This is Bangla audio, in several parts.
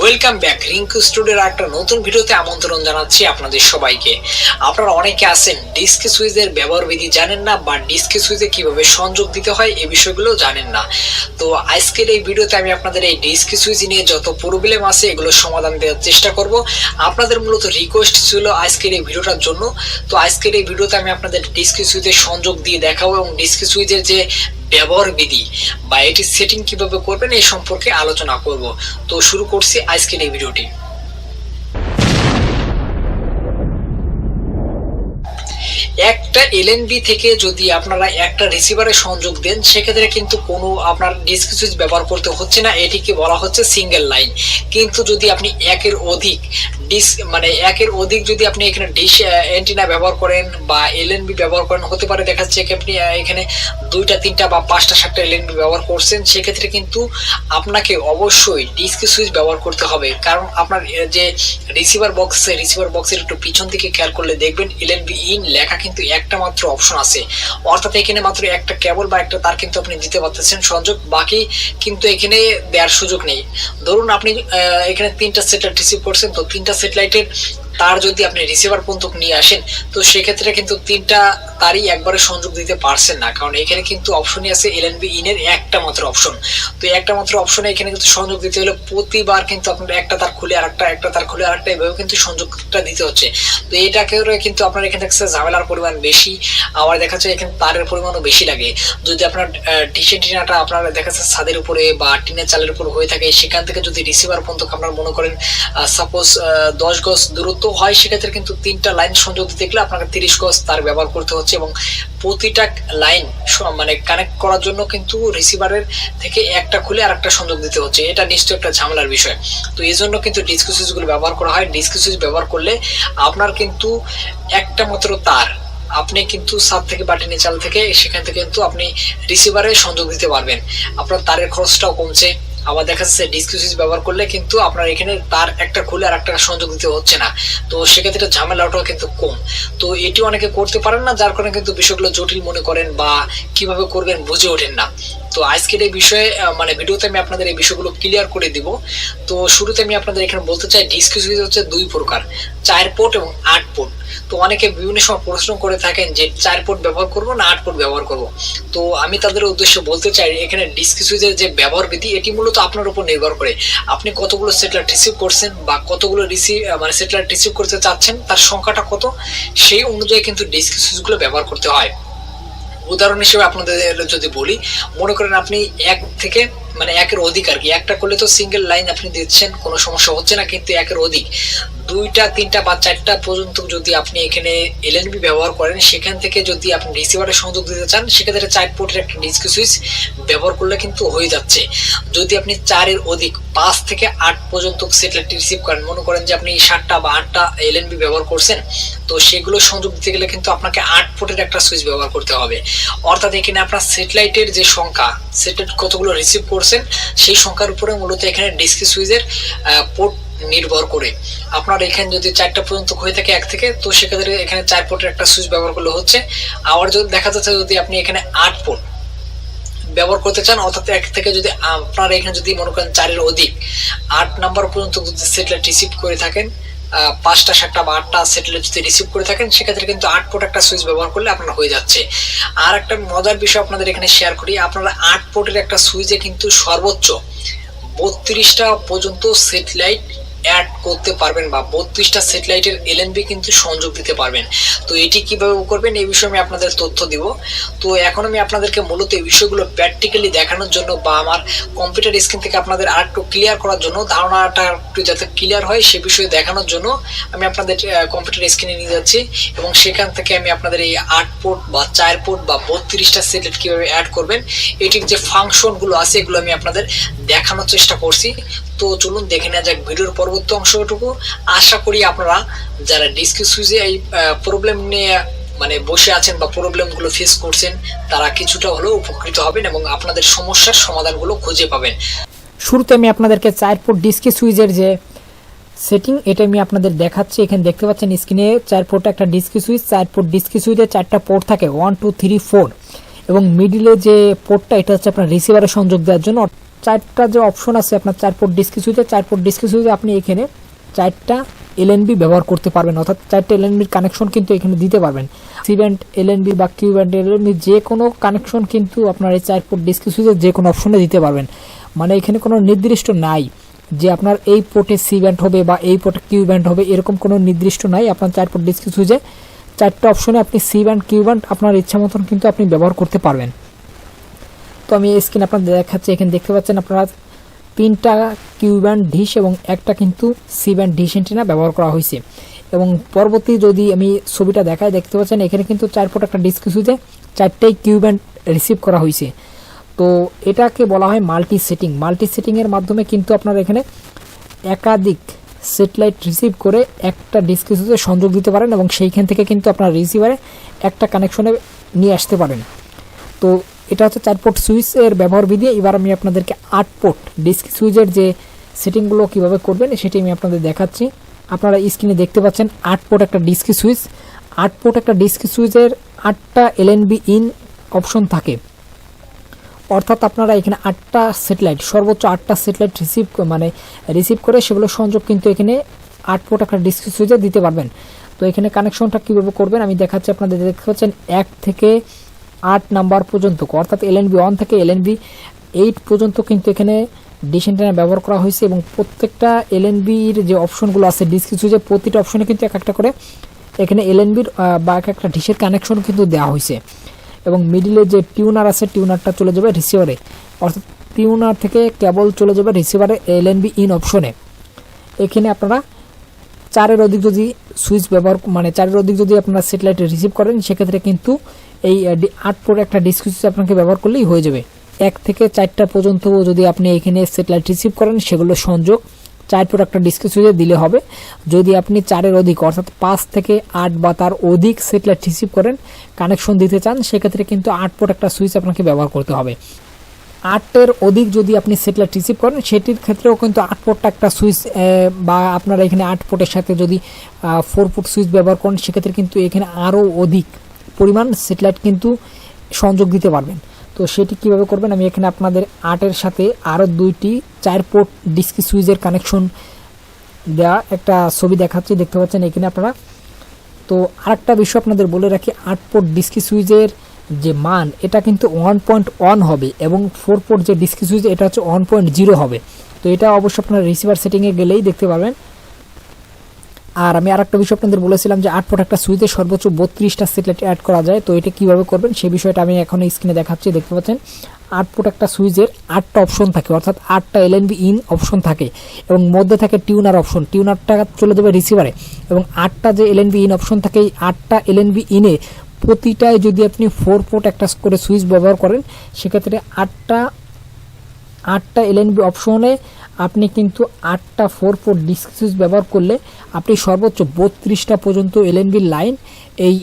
ওয়েলকাম ব্যাক রিঙ্কু স্টুডিওর একটা নতুন ভিডিওতে আমন্ত্রণ জানাচ্ছি আপনাদের সবাইকে। আপনারা অনেকে আছেন ডিস্ক সুইচের ব্যবহার বিধি জানেন না বা ডিস্ক সুইচে কীভাবে সংযোগ দিতে হয় এই বিষয়গুলো জানেন না। তো আজকের এই ভিডিওতে আমি আপনাদের এই ডিস্ক সুইচ নিয়ে যত প্রবলেম আছে এগুলোর সমাধান দেওয়ার চেষ্টা করব। আপনাদের মূলত রিকোয়েস্ট ছিল আজকের এই ভিডিওটার জন্য। তো আজকের এই ভিডিওতে আমি আপনাদের ডিস্ক সুইচের সংযোগ দিয়ে দেখাবো এবং ডিস্ক সুইচের যে ব্যবহার বিধি বা এটি সেটিং কীভাবে করবেন এই সম্পর্কে আলোচনা করব। তো শুরু করছি আজকের এই ভিডিওটি। একটা এলএনবি থেকে যদি আপনারা একটা রিসিভারে সংযোগ দেন, সেক্ষেত্রে কিন্তু কোনো আপনার ডিস্ক সুইচ ব্যবহার করতে হচ্ছে না। এটিকে বলা হচ্ছে সিঙ্গেল লাইন কিন্তু যদি আপনি একের অধিক ডিস্ক মানে একের অধিক যদি আপনি এখানে ডিশ অ্যান্টিনা ব্যবহার করেন বা এলএনবি ব্যবহার করেন, হতে পারে দেখা যাচ্ছে আপনি এখানে দুইটা, তিনটা বা পাঁচটা, সাতটা এলএনবি ব্যবহার করছেন, সেক্ষেত্রে কিন্তু আপনাকে অবশ্যই ডিস্ক সুইচ ব্যবহার করতে হবে। কারণ আপনার যে রিসিভার বক্স রিসিভার বক্সের একটু পিছন দিকে খেয়াল করলে দেখবেন এলএনবি ইন লেখা কিন্তু একটা মাত্র অপশন আছে। অর্থাৎ এখানে মাত্র একটা কেবল বা একটা তার কিন্তু আপনি দিতে পারতেছেন সংযোগ, বাকি কিন্তু এখানে দেওয়ার সুযোগ নেই। ধরুন আপনি এখানে তিনটা সেটার রিসিভ করছেন, তো তিনটা facilitated তার যদি আপনি রিসিভার পর্যন্ত নিয়ে আসেন, তো সেক্ষেত্রে কিন্তু তিনটা তারই একবারে সংযোগ দিতে পারছেন না। কারণ এখানে কিন্তু অপশনই আছে এল এলএনবি ইনের একটা মাত্র অপশন তো একটা মাত্র অপশনে এখানে কিন্তু সংযোগ দিতে হলে প্রতিবার কিন্তু আপনার একটা তার খুলে আরেকটা, একটা তার খুলে আরেকটা, এভাবে কিন্তু সংযোগটা দিতে হচ্ছে। তো এটাকে কিন্তু আপনার এখানে দেখছে ঝামেলার পরিমাণ বেশি, আবার দেখা যাচ্ছে এখানে তারের পরিমাণও বেশি লাগে। যদি আপনার ডিসেন্ট টিনাটা আপনার দেখা যাচ্ছে ছাদের উপরে বা টিনের চালের উপর হয়ে থাকে, সেখান থেকে যদি রিসিভার পর্যন্ত আপনার মনে করেন সাপোজ দশ গজ দূরত্ব হয় সেক্ষেত্রে কিন্তু তিনটা লাইন সংযোগ দেখলে আপনাকে তিরিশ গজ তার ব্যবহার করতে হচ্ছে এবং প্রতিটা লাইন মানে কানেক্ট করার জন্য কিন্তু রিসিভারের থেকে একটা খুলে আর একটা সংযোগ দিতে হচ্ছে। এটা নিশ্চয়ই একটা ঝামেলার বিষয়। তো এই জন্য কিন্তু ডিস্ক সুইচগুলো ব্যবহার করা হয়। ডিস্ক সুইচ ব্যবহার করলে আপনার কিন্তু একটা মাত্র তার আপনি কিন্তু সাত থেকে বা টিনের চাল থেকে সেখান থেকে কিন্তু আপনি রিসিভারে সংযোগ দিতে পারবেন। আপনার তারের খরচটাও কমছে। আবার দেখা যাচ্ছে ডিস্ক সুইচ ব্যবহার করলে কিন্তু আপনার এখানে তার একটা খুলে আর একটা সংযোগ দিতে হচ্ছে না। তো সেক্ষেত্রে ঝামেলাটাও কিন্তু কম। তো এটি অনেকে করতে পারেন না, যার কারণে কিন্তু বিষয়গুলো জটিল মনে করেন বা কীভাবে করবেন বুঝে ওঠেন না। তো আজকের এই বিষয়ে মানে ভিডিওতে আমি আপনাদের এই বিষয়গুলো ক্লিয়ার করে দিব। তো শুরুতে আমি আপনাদের এখানে বলতে চাই ডিস্ক সুইচ হচ্ছে দুই প্রকার, চার পোর্ট এবং আট পোর্ট তো অনেকে বিভিন্ন সময় প্রশ্ন করে থাকেন যে চার পোর্ট ব্যবহার করব না আট পোর্ট ব্যবহার করব? তো আমি তাদের উদ্দেশ্যে বলতে চাই, এখানে ডিস্ক সুইচের যে ব্যবহার বিধি, এটি মূলত আপনার উপর নির্ভর করে। আপনি কতগুলো স্যাটেলাইট রিসিভ করছেন বা কতগুলো রিসিভ মানে স্যাটেলাইট রিসিভ করতে চাচ্ছেন, তার সংখ্যাটা কত? সেই অনুযায়ী কিন্তু ডিস্ক সুইচগুলো ব্যবহার করতে হয়। উদাহরণ হিসেবে আপনাদের যদি বলি, মনে করেন আপনি এক থেকে মানে একের অধিক আর কি, একটা করলে তো সিঙ্গেল লাইন আপনি দিচ্ছেন, কোনো সমস্যা হচ্ছে না, কিন্তু একের অধিক। দুইটা, তিনটা বা চারটা পর্যন্ত যদি আপনি এখানে এলএনবি ব্যবহার করেন, সেখান থেকে যদি আপনি রিসিভারে সংযোগ দিতে চান, সেক্ষেত্রে চার পোর্টের একটা ডিস্ক সুইচ ব্যবহার করলে কিন্তু হয়ে যাচ্ছে। যদি আপনি চারের অধিক, পাঁচ থেকে আট পর্যন্ত স্যাটেলাইট রিসিভ করেন, মনে করেন যে আপনি সাতটা বা আটটা এলএনবি ব্যবহার করছেন, তো সেগুলো সংযোগ দিতে গেলে কিন্তু আপনাকে আট পোর্টের একটা সুইচ ব্যবহার করতে হবে। অর্থাৎ এখানে আপনার স্যাটেলাইটের যে সংখ্যা স্যাটেলাইট কতগুলো রিসিভ করছেন, সেই সংখ্যার উপরে মূলত এখানে ডিস্ক সুইচের পোর্ট নির্ভর করে। আপনার এখানে যদি চারটা পর্যন্ত হয়ে থাকে এক থেকে, তো সেক্ষেত্রে এখানে চার পোর্টের একটা সুইচ ব্যবহার করলে হচ্ছে। আবার যদি দেখা যাচ্ছে যদি আপনি এখানে আট পোর্ট ব্যবহার করতে চান, অর্থাৎ এক থেকে যদি আপনার এখানে যদি মনে করেন চারের অধিক, আট নাম্বার পর্যন্ত যদি স্যাটেলাইট রিসিভ করে থাকেন পাঁচটা, সাতটা বা আটটা স্যাটেলাইট যদি রিসিভ করে থাকেন, সেক্ষেত্রে কিন্তু আট পোর্ট একটা সুইচ ব্যবহার করলে আপনার হয়ে যাচ্ছে। আর একটা মজার বিষয় আপনাদের এখানে শেয়ার করি, আপনারা আট পোর্টের একটা সুইচে কিন্তু সর্বোচ্চ বত্রিশটা পর্যন্ত স্যাটেলাইট অ্যাড করতে পারবেন বা বত্রিশটা স্যাটেলাইটের এলএনবি কিন্তু সংযোগ দিতে পারবেন। তো এটি কীভাবে করবেন এই বিষয়ে আমি আপনাদের তথ্য দিব। তো এখন আমি আপনাদেরকে মূলত এই বিষয়গুলো প্র্যাকটিক্যালি দেখানোর জন্য বা আমার কম্পিউটার স্ক্রিন থেকে আপনাদের আর একটু ক্লিয়ার করার জন্য, ধারণাটা একটু যাতে ক্লিয়ার হয় সে বিষয়ে দেখানোর জন্য আমি আপনাদের কম্পিউটার স্ক্রিনে নিয়ে যাচ্ছি এবং সেখান থেকে আমি আপনাদের এই আট পোর্ট বা চার পোর্ট বা বত্রিশটা সেটেলাইট কীভাবে অ্যাড করবেন, এটির যে ফাংশনগুলো আছে এগুলো আমি আপনাদের দেখানোর চেষ্টা করছি। তো চলুন দেখে নেওয়া যাক ভিডিওর পরবর্তী অংশটুকু। আশা করি আপনারা যারা ডিস্ক সুইচে এই প্রবলেম নিয়ে মানে বসে আছেন বা প্রবলেমগুলো ফেস করছেন, তারা কিছুটা হলেও উপকৃত হবেন এবং আপনাদের সমস্যার সমাধানগুলো খুঁজে পাবেন। শুরুতে আমি আপনাদেরকে চার পোর্ট ডিস্কে সুইচের যে সেটিং, এটা আমি আপনাদের দেখাচ্ছি। এখানে দেখতে পাচ্ছেন স্ক্রিনে চার পোর্ট একটা ডিস্কি সুইচ। চার পোর্ট ডিস্কি সুইচে চারটা পোর্ট থাকে ওয়ান টু থ্রি ফোর এবং মিডিলে যে পোর্টটা এটা হচ্ছে আপনার রিসিভারে সংযোগ দেওয়ার জন্য। চারটা যে অপশন আছে আপনার চার পোর্ট ডিস্কি সুইচে চার পোর্ট সুইচে আপনি এখানে চারটা এলএনবি ব্যবহার করতে পারবেন। অর্থাৎ চারটা এলএনবির কানেকশন কিন্তু এখানে দিতে পারবেন। সি ব্যান্ড এলএনবি বা কিউ ব্যান্ড এলএনবি যে কোনো কানেকশন কিন্তু আপনার এই চার পোর্ট সুইচে যে কোনো অপশনে দিতে পারবেন। মানে এখানে কোনো নির্দিষ্ট নাই যে আপনার এই পোর্টে সি ব্যান্ড হবে বা এই পোর্টে কিউ ব্যান্ড হবে, এরকম কোনো নির্দিষ্ট নাই আপনার চার পোর্ট ডিস্কি সুইচে চারটা অপশনে আপনি সি ব্যান্ড কিউ ব্যান্ড আপনার ইচ্ছা মতন কিন্তু আপনি ব্যবহার করতে পারবেন। তো আমি স্ক্রিন আপনাদের দেখাচ্ছি। এখানে দেখতে পাচ্ছেন আপনারা তিনটা কিউ ব্যান্ড ডিশ এবং একটা কিন্তু সি ব্যান্ড ডিশ এন্টিনা ব্যবহার করা হয়েছে। এবং পরবর্তী যদি আমি ছবিটা দেখাই, দেখতে পাচ্ছেন এখানে কিন্তু চার ফুট একটা ডিস্ক সুইচে চারটাই কিউ ব্যান্ড রিসিভ করা হয়েছে। তো এটাকে বলা হয় মাল্টি সেটিং মাল্টি সেটিংয়ের মাধ্যমে কিন্তু আপনারা এখানে একাধিক স্যাটেলাইট রিসিভ করে একটা ডিস্ক সুইচে সংযোগ দিতে পারেন এবং সেইখান থেকে কিন্তু আপনার রিসিভারে একটা কানেকশনে নিয়ে আসতে পারেন। তো এটা হচ্ছে চার পোর্ট সুইচের ব্যবহার বিধি এবার আমি আপনাদেরকে আট পোর্ট ডিস্ক সুইচের যে সেটিংগুলো কীভাবে করবেন সেটি আমি আপনাদের দেখাচ্ছি। আপনারা স্ক্রিনে দেখতে পাচ্ছেন আট পোর্ট একটা ডিস্ক সুইচ আট পোর্ট একটা ডিস্ক সুইচের আটটা এলএনবি ইন অপশন থাকে। অর্থাৎ আপনারা এখানে আটটা স্যাটেলাইট সর্বোচ্চ আটটা স্যাটেলাইট রিসিভ মানে রিসিভ করে সেগুলো সংযোগ কিন্তু এখানে আট পোর্ট একটা ডিস্ক সুইচে দিতে পারবেন। তো এখানে কানেকশনটা কীভাবে করবেন আমি দেখাচ্ছি আপনাদের। দেখতে পাচ্ছেন এক থেকে আট নাম্বার পর্যন্ত অর্থাৎ এলএনবি ওয়ান থেকে এলএনবি এইট পর্যন্ত কিন্তু এখানে ডিশ অ্যান্টেনা ব্যবহার করা হয়েছে এবং প্রত্যেকটা এলএনবির যে অপশনগুলো আছে ডিস্ক সুইচে প্রতিটা অপশনে কিন্তু এক একটা করে এখানে এলএনবির বা এক একটা ডিশের কানেকশন কিন্তু দেওয়া হয়েছে। এবং মিডিলে যে টিউনার আছে টিউনারটা চলে যাবে রিসিভারে অর্থাৎ টিউনার থেকে কেবল চলে যাবে রিসিভারে এলএনবি ইন অপশনে এখানে আপনারা চারের অধিক যদি সুইচ ব্যবহার মানে চারের অধিক যদি আপনারা স্যাটেলাইট রিসিভ করেন, সেক্ষেত্রে কিন্তু এই আট পরে একটা ডিস্ক আপনাকে ব্যবহার করলেই হয়ে যাবে। এক থেকে চারটা পর্যন্ত যদি আপনি এখানে স্যাটেলাইট রিসিভ করেন, সেগুলো সংযোগ চার পর একটা ডিস্ক দিলে হবে। যদি আপনি চারের অধিক, অর্থাৎ পাঁচ থেকে আট বা তার অধিক স্যাটেলাইট রিসিভ করেন, কানেকশন দিতে চান, সেক্ষেত্রে কিন্তু আট পর একটা সুইচ আপনাকে ব্যবহার করতে হবে। আটের অধিক যদি আপনি স্যাটেলাইট রিসিভ করেন, সেটির ক্ষেত্রেও কিন্তু আট পোর্টটা একটা সুইচ বা আপনারা এখানে আট পোর্টের সাথে যদি ফোর ফুট সুইচ ব্যবহার করেন, সেক্ষেত্রে কিন্তু এখানে আরও অধিক পরিমাণ স্যাটেলাইট কিন্তু সংযোগ দিতে পারবেন। তো সেটি কীভাবে করবেন? আমি এখানে আপনাদের আটের সাথে আরও দুইটি, চার পোর্ট ডিস্ক সুইচের কানেকশন দেওয়া একটা ছবি দেখাচ্ছি, দেখতে পাচ্ছেন এখানে আপনারা। তো আরেকটা বিষয় আপনাদের বলে রাখি, আট পোর্ট ডিস্কি সুইচের যে মান, এটা কিন্তু ওয়ান পয়েন্ট ওয়ান হবে এবং ফোর পোর্ট যে ডিস্কি সুইচ এটা হচ্ছে ওয়ান পয়েন্ট জিরো হবে। তো এটা অবশ্যই আপনার রিসিভার সেটিংয়ে গেলেই দেখতে পাবেন আর আমি আরেকটা বিষয় আপনাদের বলেছিলাম যে আট পোর্ট একটা সুইচে সর্বোচ্চ বত্রিশটা স্যাটেলাইট অ্যাড করা যায়। তো এটা কীভাবে করবেন? সেই বিষয়টা আমি এখন স্ক্রিনে দেখাচ্ছি, দেখতে পাচ্ছেন? আট পোর্ট একটা সুইচের আটটা অপশন থাকে, অর্থাৎ আটটা এলএনবি ইন অপশন থাকে এবং মধ্যে থাকে টিউনার অপশন টিউনারটা চলে যাবে রিসিভারে এবং আটটা যে এলএনবি ইন অপশন থাকে, এই আটটা এলএনবি ইনে প্রতিটায় যদি আপনি ফোর পোর্ট একটা করে সুইচ ব্যবহার করেন, সেক্ষেত্রে আটটা আটটা এলএনবি অপশনে আপনি কিন্তু আটটা ফোর ফোর ডিস্ক সুইচ ব্যবহার করলে আপনি সর্বোচ্চ বত্রিশটা পর্যন্ত এলএনবির লাইন এই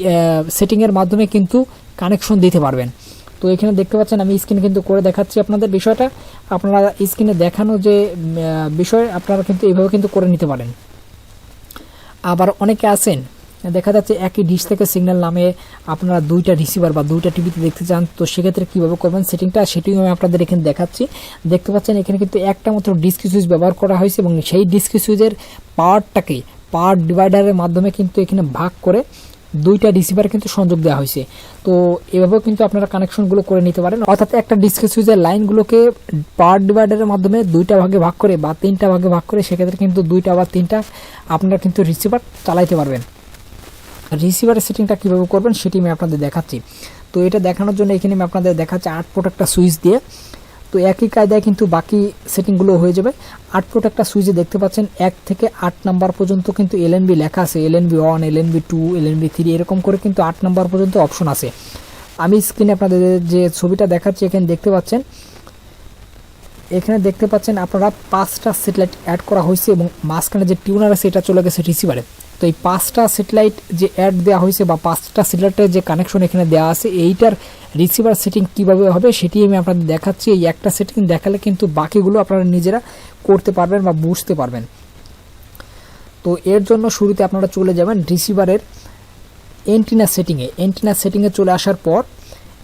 সেটিংয়ের মাধ্যমে কিন্তু কানেকশন দিতে পারবেন। তো এখানে দেখতে পাচ্ছেন, আমি স্ক্রিনে কিন্তু করে দেখাচ্ছি আপনাদের বিষয়টা। আপনারা স্ক্রিনে দেখানো যে বিষয়, আপনারা কিন্তু এইভাবে কিন্তু করে নিতে পারেন। আবার অনেকে আছেন দেখা যাচ্ছে একই ডিশ থেকে সিগন্যাল নামে আপনারা দুইটা রিসিভার বা দুইটা টিভিতে দেখতে চান। তো সেক্ষেত্রে কীভাবে করবেন? সেটিংটা সেটিও আমি আপনাদের এখানে দেখাচ্ছি। দেখতে পাচ্ছেন, এখানে কিন্তু একটা মাত্র ডিস্ক সুইচ ব্যবহার করা হয়েছে এবং সেই ডিস্ক সুইচের পাওয়ারটাকে পাওয়ার ডিভাইডারের মাধ্যমে কিন্তু এখানে ভাগ করে দুইটা রিসিভার কিন্তু সংযোগ দেওয়া হয়েছে। তো এভাবেও কিন্তু আপনারা কানেকশনগুলো করে নিতে পারেন। অর্থাৎ একটা ডিস্ক সুইচের লাইনগুলোকে পাওয়ার ডিভাইডারের মাধ্যমে দুইটা ভাগে ভাগ করে বা তিনটা ভাগে ভাগ করে, সেক্ষেত্রে কিন্তু দুইটা বা তিনটা আপনারা কিন্তু রিসিভার চালাইতে পারবেন। রিসিভারের সেটিংটা কীভাবে করবেন সেটি আমি আপনাদের দেখাচ্ছি। তো এটা দেখানোর জন্য এখানে আমি আপনাদের দেখাচ্ছি আট পোর্ট একটা সুইচ দিয়ে। তো একই কায়দায় কিন্তু বাকি সেটিংগুলো হয়ে যাবে। আট পোর্ট একটা সুইচে দেখতে পাচ্ছেন, এক থেকে আট নাম্বার পর্যন্ত কিন্তু এলএনবি লেখা আছে। LNB one L LNB two L LNB three এরকম করে কিন্তু আট নাম্বার পর্যন্ত অপশন আছে। আমি স্ক্রিনে আপনাদের যে ছবিটা দেখাচ্ছি, এখানে দেখতে পাচ্ছেন। এখানে দেখতে পাচ্ছেন আপনারা পাঁচটা স্যাটেলাইট অ্যাড করা হয়েছে এবং মাঝখানে যে টিউনার আছে, এটা চলে গেছে রিসিভারে তো এই পাঁচটা স্যাটেলাইট যে অ্যাড দেওয়া হয়েছে বা পাঁচটা স্যাটেলাইটের যে কানেকশন এখানে দেওয়া আছে, এইটার রিসিভার সেটিং কীভাবে হবে সেটি আমি আপনাদের দেখাচ্ছি। এই একটা সেটিং দেখালে কিন্তু বাকিগুলো আপনারা নিজেরা করতে পারবেন বা বুঝতে পারবেন। তো এর জন্য শুরুতে আপনারা চলে যাবেন রিসিভারের এন্টিনা সেটিংয়ে এন্টিনা সেটিংয়ে চলে আসার পর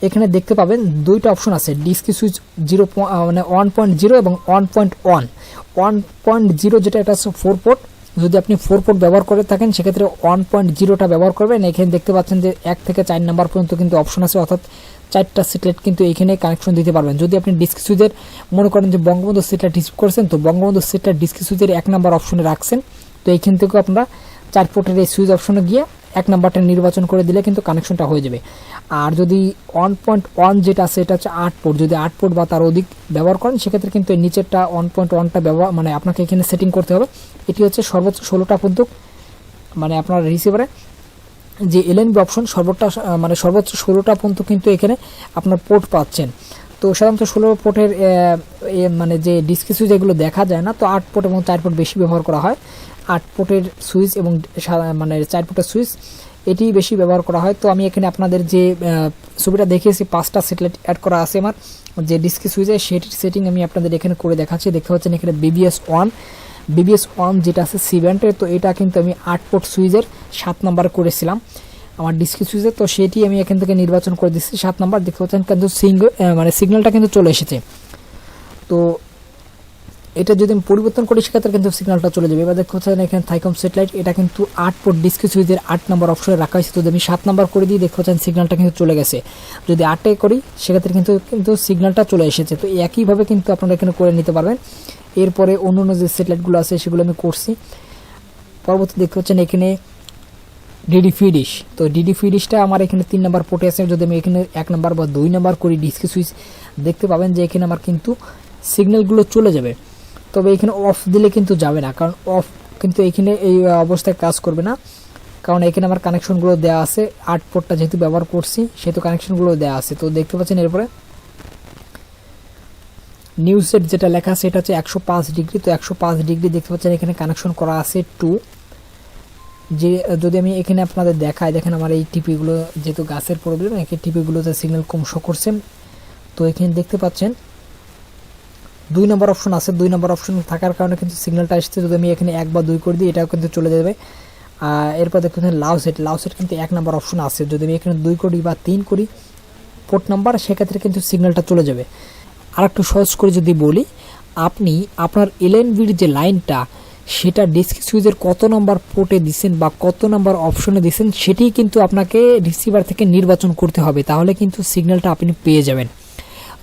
এখানে দেখতে পাবেন দুইটা অপশন আছে ডিস্কি সুইচ জিরো মানে ওয়ান পয়েন্ট জিরো এবং one point one one point zero যেটা, এটা হচ্ছে ফোর পোর্ট যদি আপনি ফোর পোর্ট ব্যবহার করে থাকেন, সেক্ষেত্রে ওয়ান পয়েন্ট জিরোটা ব্যবহার করবেন। এখানে দেখতে পাচ্ছেন যে এক থেকে চার নাম্বার পর্যন্ত কিন্তু অপশন আছে, অর্থাৎ চারটা সিটলেট কিন্তু এখানে কানেকশন দিতে পারবেন। যদি আপনি ডিস্কি সুইচের মনে করেন যে বঙ্গবন্ধু সিটলেট রিসিভ করছেন, তো বঙ্গবন্ধু সিটলেট ডিস্কি সুইচের এক নাম্বার অপশনে রাখছেন। তো এইখান থেকেও আপনারা চার পোর্টের এই সুইচ অপশনে গিয়ে এক নাম্বারটা নির্বাচন করে দিলে কিন্তু কানেকশনটা হয়ে যাবে। আর যদি ওয়ান পয়েন্ট ওয়ান যেটা আছে এটা হচ্ছে আট পোর্ট যদি আট পোর্ট বা তার অধিক ব্যবহার করেন, সেক্ষেত্রে কিন্তু এই নিচেরটা ওয়ান পয়েন্ট ওয়ানটা ব্যবহার মানে আপনাকে এখানে সেটিং করতে হবে। এটি হচ্ছে সর্বোচ্চ ষোলোটা পর্যন্ত মানে আপনার রিসিভারে যে এলএনবি অপশন সর্বটা মানে সর্বোচ্চ ষোলোটা পর্যন্ত কিন্তু এখানে আপনার পোর্ট পাচ্ছেন। তো সাধারণত ষোলো পোর্টের মানে যে ডিসকি সুইচ এগুলো দেখা যায় না, তো আট পোর্ট এবং চার পোর্ট বেশি ব্যবহার করা হয়। আট পোর্টের সুইচ এবং মানে চার পোর্টের সুইচ এটি বেশি ব্যবহার করা হয়। তো আমি এখানে আপনাদের যে ছবিটা দেখিয়েছি, পাঁচটা সেটেলাইট অ্যাড করা আছে আমার। যে ডিসকি সুইচে সেটির সেটিং আমি আপনাদের এখানে করে দেখাচ্ছি। দেখতে পাচ্ছেন এখানে বিবিএস ওয়ান বিবিএস ওয়ান যেটা আছে সি ব্যান্ডের তো এটা কিন্তু আমি আট পোর্ট সুইচের সাত নাম্বার করেছিলাম। আমার ডিসকি সুইচে তো সেটি আমি এখান থেকে নির্বাচন করে দিচ্ছি। সাত নাম্বার দেখতে পাচ্ছেন, কিন্তু সিঙ্গল মানে সিগন্যালটা কিন্তু চলে এসেছে। তো এটা যদি আমি পরিবর্তন করি, সেক্ষেত্রে কিন্তু সিগন্যালটা চলে যাবে। এবার দেখতে পাচ্ছেন, এখানে থাইকম স্যাটেলাইট এটা কিন্তু আট পোর্ট ডিসকি সুইচের আট নম্বর অপশনে রাখা হয়েছে। যদি আমি সাত নম্বর করে দিই, দেখতে পাচ্ছেন সিগন্যালটা কিন্তু চলে গেছে। যদি আটে করি, সেক্ষেত্রে কিন্তু কিন্তু সিগন্যালটা চলে এসেছে। তো একইভাবে কিন্তু আপনারা এখানে করে নিতে পারবেন। এরপরে অন্য অন্য যে স্যাটেলাইটগুলো আছে, সেগুলো আমি করছি। পরবর্তী দেখতে পাচ্ছেন, এখানে ডিডি ফিডিশ তো ডিডি ফিডিশটা আমার এখানে তিন নাম্বার পোর্টে আছে। যদি আমি এখানে এক নাম্বার বা দুই নাম্বার করি ডিসকি সুইচ দেখতে পাবেন যে এখানে আমার কিন্তু সিগন্যালগুলো চলে যাবে। তবে এখানে অফ দিলে কিন্তু যাবে না। কারণ অফ কিন্তু এখানে এই অবস্থায় কাজ করবে না। কারণ এখানে আমার কানেকশনগুলো দেওয়া আছে। আট পোর্টটা যেহেতু ব্যবহার করছি, সেহেতু কানেকশনগুলো দেওয়া আছে। তো দেখতে পাচ্ছেন এরপরে নিউজ সেট যেটা লেখা আছে, এটা হচ্ছে একশো পাঁচ ডিগ্রি তো একশো পাঁচ ডিগ্রি দেখতে পাচ্ছেন এখানে কানেকশন করা আছে টু যে, যদি আমি এখানে আপনাদের দেখাই, দেখেন আমার এই টিপিগুলো যেহেতু গাছের প্রবলেম একে টিপিগুলোতে সিগন্যাল কম শো করছে। তো এখানে দেখতে পাচ্ছেন, দুই নম্বর অপশন আছে, দুই নম্বর অপশন থাকার কারণে কিন্তু সিগন্যালটা আসছে। যদি আমি এখানে এক বা দুই করে দিই, এটাও কিন্তু চলে যাবে। আর এরপর দেখতে পাচ্ছেন লাউ সেট লাউ সেট কিন্তু এক নম্বর অপশন আছে। যদি আমি এখানে দুই করি বা তিন করি পোর্ট নাম্বার সেক্ষেত্রে কিন্তু সিগন্যালটা চলে যাবে। আর একটু সহজ করে যদি বলি, আপনি আপনার এলএনভির যে লাইনটা সেটা ডিস্ক সুইচের কত নম্বর পোর্টে দিচ্ছেন বা কত নম্বর অপশনে দিচ্ছেন সেটি কিন্তু আপনাকে রিসিভার থেকে নির্বাচন করতে হবে। তাহলে কিন্তু সিগন্যালটা আপনি পেয়ে যাবেন।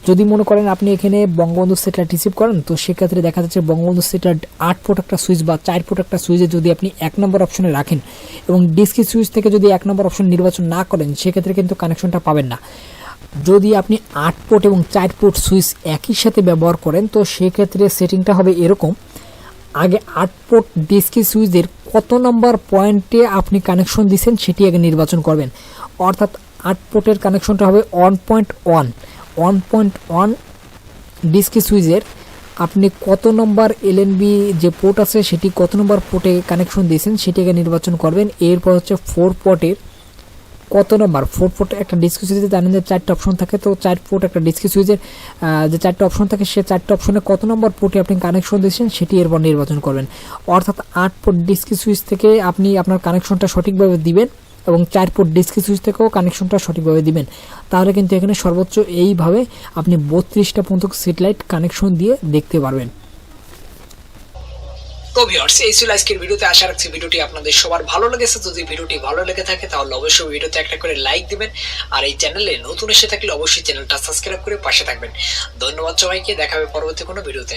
যদি মনে করেন আপনি এখানে বঙ্গবন্ধু স্যাটেলাইট রিসিভ করেন, তো সেক্ষেত্রে দেখা যাচ্ছে বঙ্গবন্ধু স্যাটেলাইট আট ফুট একটা সুইচ বা চার ফুট একটা সুইচে যদি আপনি এক নম্বর অপশনে রাখেন এবং ডিস্কি সুইচ থেকে যদি এক নম্বর অপশন নির্বাচন না করেন, সেক্ষেত্রে কিন্তু কানেকশনটা পাবেন না। যদি আপনি আট পোর্ট এবং চার পোর্ট সুইচ একই সাথে ব্যবহার করেন, তো সেক্ষেত্রে সেটিংটা হবে এরকম। আগে আট পোর্ট ডিস্কি সুইচের কত নম্বর পয়েন্টে আপনি কানেকশন দিচ্ছেন সেটি আগে নির্বাচন করবেন। অর্থাৎ আট পোর্টের কানেকশনটা হবে one point one one point one DiSEqC সুইচের আপনি কত নম্বর এলএনবি যে পোর্ট আছে সেটি কত নম্বর পোর্টে কানেকশন দিয়েছেন সেটি আগে নির্বাচন করবেন। এরপর হচ্ছে ফোর পোর্টের কত নম্বর? ফোর পোর্ট একটা ডিস্কি সুইচে জানেন যে চারটে অপশন থাকে, তো চার পোর্ট একটা ডিস্কি সুইচের যে চারটে অপশন থাকে, সে চারটে অপশনে কত নম্বর পোর্টে আপনি কানেকশন দিয়েছেন, সেটি এরপর নির্বাচন করবেন। অর্থাৎ আট পোর্ট ডিস্কি সুইচ থেকে আপনি আপনার কানেকশনটা সঠিকভাবে দিবেন এবং চার পোর্ট ডিস্কি সুইচ থেকেও কানেকশনটা সঠিকভাবে দিবেন। তাহলে কিন্তু এখানে সর্বোচ্চ এইভাবে আপনি বত্রিশটা পর্যন্ত স্যাটেলাইট কানেকশন দিয়ে দেখতে পারবেন। তো ভিউয়ার্স এই ছিল আজকের ভিডিওতে। আশা রাখছি ভিডিওটি আপনাদের সবার ভালো লেগেছে। যদি ভিডিওটি ভালো লেগে থাকে, তাহলে অবশ্যই ভিডিওতে একটা করে লাইক দিবেন। আর এই চ্যানেলে নতুন এসে থাকলে অবশ্যই চ্যানেলটা সাবস্ক্রাইব করে পাশে থাকবেন। ধন্যবাদ সবাইকে। দেখা হবে পরবর্তী কোনো ভিডিওতে।